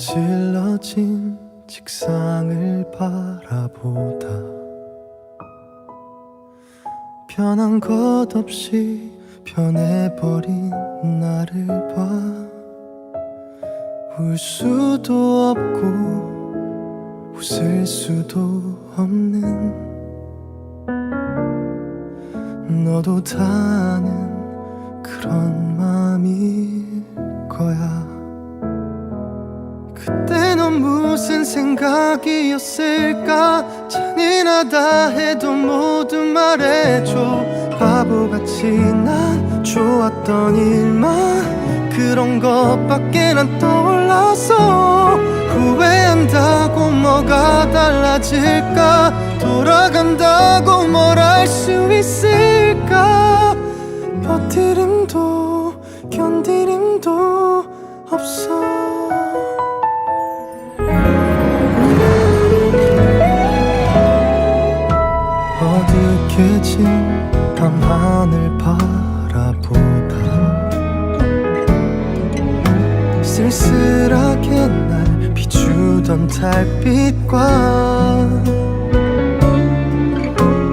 질러진 책상을 바라보다 변한 것 없이 변해버린 나를 봐. 울 수도 없고 웃을 수도 없는 너도 다 아는 그런 생각이었을까? 잔인하다 해도 모두 말해줘. 바보같이 난 좋았던 일만 그런 것밖에 난 떠올라서 후회한다고 뭐가 달라질까? 돌아간다고 뭘할수 있을까? 버티림도 견디림도 없어 하늘 바라보다 쓸쓸하게 날 비추던 달빛과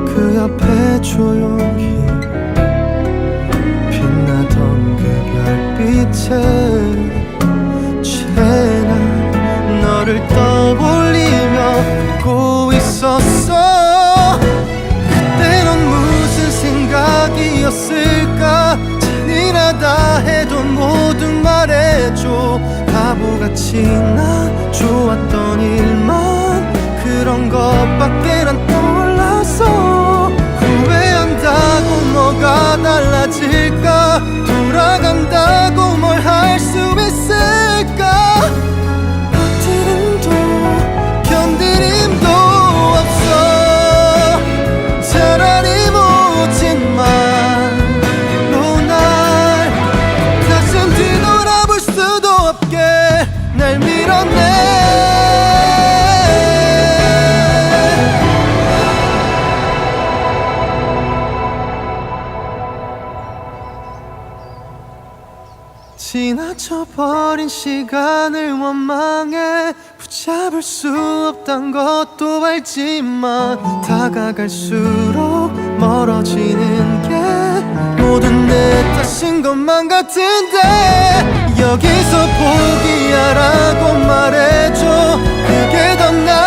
그 옆에 조용히 빛나던 그 별빛에 바 지나쳐버린 시간을 원망해 붙잡을 수 없단 것도 알지만 다가갈수록 멀어지는 게 모든 내 탓인 것만 같은데 여기서 포기하라고 말해줘 그게 더 나을